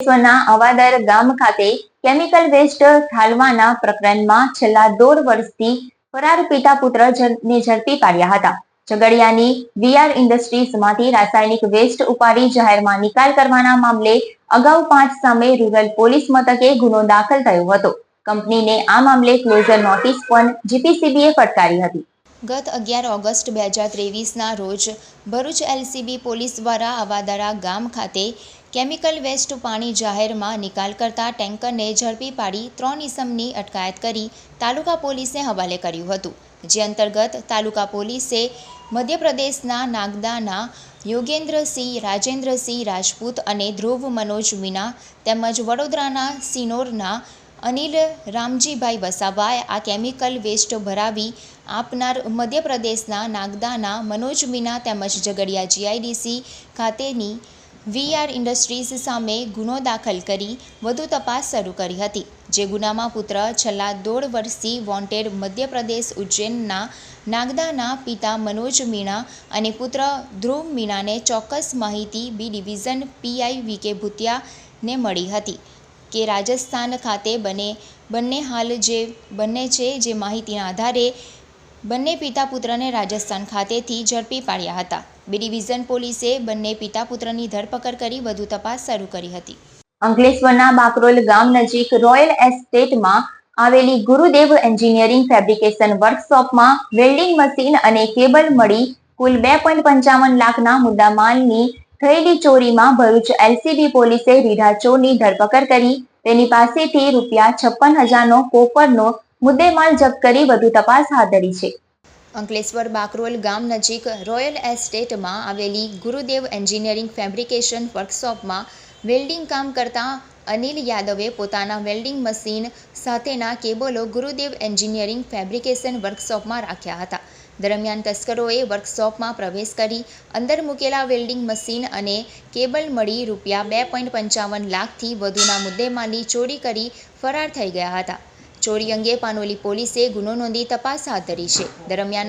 વિશ્વના અવાદર ગામ ખાતે કેમિકલ વેસ્ટ ઠાલવાના પ્રકરણમાં છેલ્લા દોઢ વર્ષથી ફરાર પિતા પુત્ર ને ઝડપી પાડ્યા હતા. ઝઘડિયાની વીઆર ઇન્ડસ્ટ્રીઝમાંથી રાસાયણિક વેસ્ટ ઉપાડી જાહેરમાં નિકાલ કરવાના મામલે અગાઉ પાંચ સામે રૂરલ પોલીસ મથકે ગુનો દાખલ થયો હતો. કંપનીને આ મામલે ક્લોઝર નોટિસ પણ જીપીસીબીએ ફટકારી હતી. ગત અગિયાર ઓગસ્ટ બે હજાર ત્રેવીસના રોજ ભરૂચ એલસીબી પોલીસ દ્વારા અવાદરા ગામ ખાતે કેમિકલ વેસ્ટ પાણી જાહેરમાં નિકાલ કરતા ટેન્કરને ઝડપી પાડી ત્રણ ઇસમની અટકાયત કરી તાલુકા પોલીસને હવાલે કર્યું હતું. જે અંતર્ગત તાલુકા પોલીસે મધ્યપ્રદેશના નાગદાના યોગેન્દ્રસિંહ, રાજેન્દ્રસિંહ રાજપૂત અને ધ્રુવ મનોજ મીના તેમજ વડોદરાના સિનોરના અનિલ રામજીભાઈ વસાવાએ આ કેમિકલ વેસ્ટ ભરાવી આપનાર મધ્યપ્રદેશના નાગદાના મનોજ મીના તેમજ ઝઘડિયા જીઆઈડીસી ખાતેની વીઆર ઇન્ડસ્ટ્રીઝ સામે ગુનો દાખલ કરી વધુ તપાસ શરૂ કરી હતી, જે ગુનામાં પુત્ર છેલ્લા દોઢ વર્ષથી વોન્ટેડ મધ્યપ્રદેશ ઉજ્જૈનના નાગદાના પિતા મનોજ મીણા અને પુત્ર ધ્રુવ મીણાને ચોક્કસ માહિતી બી ડિવિઝન પીઆઈ વીકે ભૂતિયાને મળી હતી કે રાજસ્થાન ખાતે બને, બંને હાલ જે, બંને છે જે માહિતીના આધારે બંને પિતા પુત્રને રાજસ્થાન ખાતેથી ઝડપી પાડ્યા હતા. બી ડિવિઝન પોલીસે બંને પિતા પુત્રની ધરપકડ કરી વધુ તપાસ શરૂ કરી હતી. અંકલેશ્વરના બાકરોલ ગામ નજીક રોયલ એસ્ટેટમાં આવેલી ગુરુદેવ એન્જિનિયરિંગ ફેબ્રિકેશન વર્કશોપમાં વેલ્ડિંગ મશીન અને કેબલ મળી કુલ બે પોઈન્ટ પંચાવન લાખના મુદ્દામાલની થયેલી ચોરીમાં ભરૂચ એલસીબી પોલીસે રીઢા ચોરની ધરપકડ કરી. તેની પાસેથી રૂપિયા છપ્પન હજારનો કોપરનો મુદ્દેમાલ જપ્ત કરી વધુ તપાસ હાથ ધરી છે. અંકલેશ્વર બાકરોલ ગામ નજીક રોયલ એસ્ટેટમાં આવેલી ગુરુદેવ એન્જિનિયરિંગ ફેબ્રિકેશન વર્કશોપમાં વેલ્ડિંગ કામ કરતા અનિલ યાદવે પોતાના વેલ્ડિંગ મશીન સાથેના કેબલો ગુરુદેવ એન્જિનિયરિંગ ફેબ્રિકેશન વર્કશોપમાં રાખ્યા હતા. દરમિયાન તસ્કરોએ વર્કશોપમાં પ્રવેશ કરી અંદર મૂકેલા વેલ્ડિંગ મશીન અને કેબલ મળી રૂપિયા બે પોઈન્ટ પંચાવન લાખથી વધુના મુદ્દેમાલની ચોરી કરી ફરાર થઈ ગયા હતા. ચોરી અંગે પાનોલી પોલીસે ગુનો નોંધી તપાસ હાથ ધરી છે. દરમિયાન